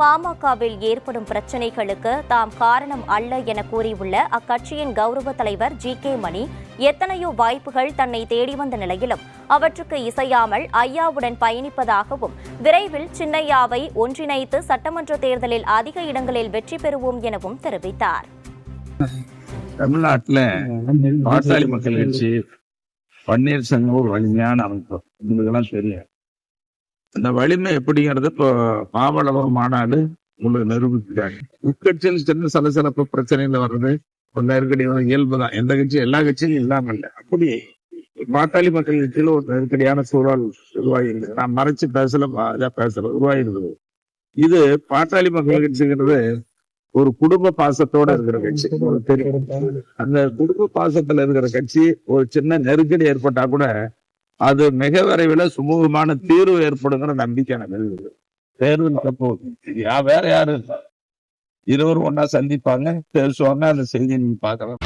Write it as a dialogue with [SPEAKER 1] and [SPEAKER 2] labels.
[SPEAKER 1] பாமகவில் ஏற்படும் பிரச்சினைகளுக்கு தாம் காரணம் அல்ல என கூறியுள்ள அக்கட்சியின் கௌரவ தலைவர் ஜி கே மணி எத்தனையோ வாய்ப்புகள் தன்னை தேடி வந்த நிலையிலும் அவற்றுக்கு இசையாமல் ஐயாவுடன் பயணிப்பதாகவும் விரைவில் சின்னையாவை ஒன்றிணைத்து சட்டமன்ற தேர்தலில் அதிக இடங்களில் வெற்றி பெறுவோம் எனவும் தெரிவித்தார்.
[SPEAKER 2] தமிழ்நாட்டில் பாட்டாளி மக்கள் கட்சி பன்னீர்செல்வம் ஒரு வலிமையான அமைப்பு. உங்களுக்கெல்லாம் தெரியும். அந்த வலிமை எப்படிங்கிறது இப்போ மாவளவர் மாநாடு உங்களுக்கு நிரூபிக்கிறாங்க உட்கட்சியில் சின்ன சலசலப்பு பிரச்சனைகள் வர்றது ஒரு நெருக்கடி இயல்பு இயல்புதான் எந்த கட்சியும் எல்லா கட்சியும் இல்லாம இல்லை. அப்படி பாட்டாளி மக்கள் கட்சியில ஒரு நெருக்கடியான சூழல் உருவாகிருக்கு நான் மறைச்சு பேசல பேசல உருவாகிருக்குது இது பாட்டாளி மக்கள் கட்சிங்கிறது ஒரு குடும்ப பாசத்தோட இருக்கிற கட்சி. தெரியும். அந்த குடும்ப பாசத்துல இருக்கிற கட்சி ஒரு சின்ன நெருக்கடி ஏற்பட்டா கூட அது மிக விரைவில் சுமூகமான தீர்வு ஏற்படுங்கிற நம்பிக்கை எனக்கு இருக்குது. தேர்வு நடப்போகுது யா வேற யாரும் இருவரும் ஒன்னா சந்திப்பாங்க. பேசுவாங்க. அந்த செய்தியை நீங்க பாக்கலாம்